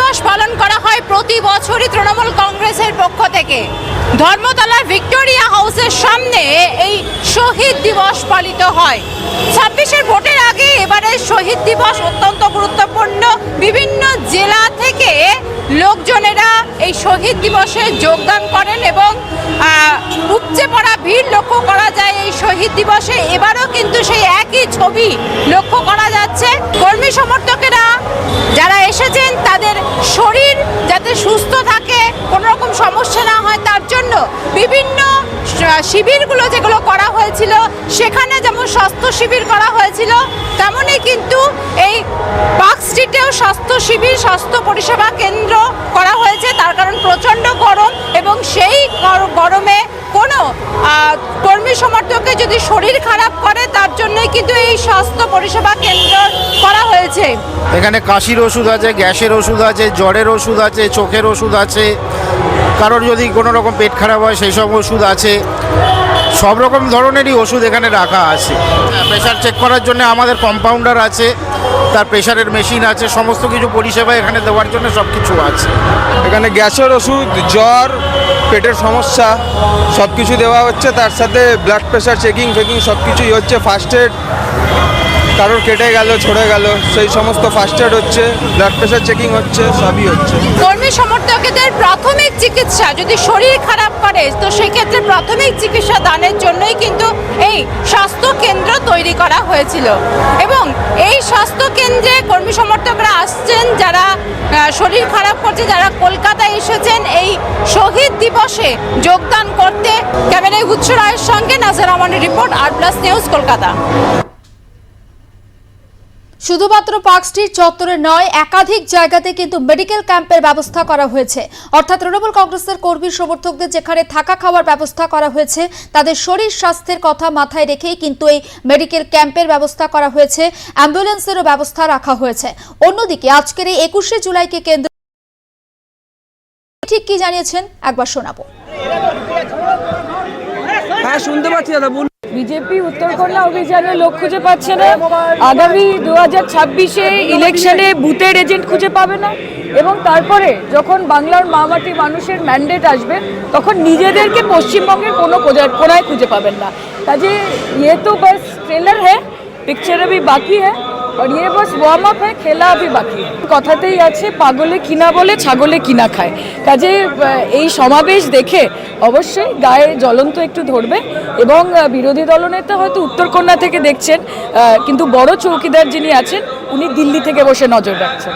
দিবস পালন করা হয় প্রতি বছরই তৃণমূল কংগ্রেসের পক্ষ থেকে। ধর্মতলার ভিক্টোরিয়া হাউসের সামনে এই শহীদ দিবস পালিত হয়। ছাব্বিশের ভোটের আগে এবারে শহীদ দিবস অত্যন্ত গুরুত্বপূর্ণ। বিভিন্ন জেলা থেকে লোকজনেরা এই শহীদ দিবসে যোগদান করেন এবং উপচে পড়া ভিড় লক্ষ্য করা যায় এই শহীদ দিবসে। এবারও কিন্তু সেই একই ছবি লক্ষ্য বিভিন্ন শিবিরগুলো যেগুলো করা হয়েছিল, সেখানে যেমন স্বাস্থ্য শিবির করা হয়েছিল, তেমনই কিন্তু এই পার্ক স্ট্রিটেও স্বাস্থ্য শিবির, স্বাস্থ্য পরিষেবা কেন্দ্র করা হয়েছে। তার কারণ প্রচণ্ড গরম এবং সেই গর- গরমে কোনো কর্মী সমর্থককে যদি শরীর খারাপ করে, তার জন্যই কিন্তু এই স্বাস্থ্য পরিষেবা কেন্দ্র করা হয়েছে। এখানে কাশির ওষুধ আছে, গ্যাসের ওষুধ আছে, জ্বরের ওষুধ আছে, চোখের ওষুধ আছে। কারোর যদি কোনো রকম পেট খারাপ হয়, সেই সব ওষুধ আছে। সব রকম ধরনেরই ওষুধ এখানে রাখা আছে। প্রেশার চেক করার জন্য আমাদের কম্পাউন্ডার আছে, তার প্রেশারের মেশিন আছে, সমস্ত কিছু পরিষেবা এখানে দেওয়ার জন্য সব কিছু আছে। এখানে গ্যাসের ওষুধ, জ্বর, পেটের সমস্যা সব কিছু দেওয়া হচ্ছে। তার সাথে ব্লাড প্রেশার চেকিং ফেকিং সব কিছুই হচ্ছে। ফার্স্ট এড কারোর কেটে গেল, ছড়ে গেল, সেই সমস্ত ফার্স্ট এড হচ্ছে ব্লাড প্রেশার চেকিং হচ্ছে, সবই হচ্ছে। কর্মী সমর্থকদের প্রাথমিক চিকিৎসা যদি শরীর খারাপ করে, তো সেক্ষেত্রে প্রাথমিক চিকিৎসা দানের জন্যই কিন্তু এই স্বাস্থ্য কেন্দ্র তৈরি করা হয়েছিল। এবং এই স্বাস্থ্য কেন্দ্রে কর্মী সমর্থকরা আসছেন, যারা শরীর খারাপ করছে, যারা কলকাতায় এসেছেন, এই শহীদ দিবসে যোগদান করতে। ক্যামেরায় গুচ্ছ রায়ের সঙ্গে নাজার আমানের রিপোর্ট, আর প্লাস নিউজ কলকাতা। শুধুমাত্র পার্ক স্ট্রিট চত্বরে নয়, একাধিক জায়গাতে কিন্তু মেডিকেল ক্যাম্পের ব্যবস্থা করা হয়েছে। অর্থাৎ তৃণমূল কংগ্রেসের কর্মী সমর্থকদের যেখানে থাকা খাওয়ার ব্যবস্থা করা হয়েছে, তাদের শরীর স্বাস্থ্যের কথা মাথায় রেখেই কিন্তু এই মেডিকেল ক্যাম্পের ব্যবস্থা করা হয়েছে, অ্যাম্বুলেন্সেরও ব্যবস্থা রাখা হয়েছে। অন্যদিকে, আজকের এই একুশে জুলাইকে কেন্দ্র ঠিক কি জানিয়েছেন? একবার শোনাবো। হ্যাঁ শুনতে পাচ্ছি দাদা বিজেপি, উত্তর উত্তরকন্যা অভিযানে লোক খুঁজে পাচ্ছে না। আগামী দু হাজার ছাব্বিশে ইলেকশনে বুথের এজেন্ট খুঁজে পাবে না। এবং তারপরে যখন বাংলার মামাটি মানুষের ম্যান্ডেট আসবে, তখন নিজেদেরকে পশ্চিমবঙ্গের কোনো কোনায় খুঁজে পাবেন না। কাজে ইয়ে তো বাস ট্রেলার হ্যাঁ পিকচার বাকি হ্যাঁ। আর ইয়ে বাস ওয়ার্ম আপ হ্যাঁ খেলা अभी বাকি है। কথাতেই আছে পাগলে কিনা বলে ছাগলে কিনা খায় কাজে আহ, এই সমাবেশ দেখে অবশ্যই গায়ে জ্বলন্ত একটু ধরবে এবং আহ, বিরোধী দলনেতা হয়তো উত্তরকন্যা থেকে দেখছেন আহ, কিন্তু বড় চৌকিদার যিনি আছেন উনি দিল্লি থেকে বসে নজর রাখছেন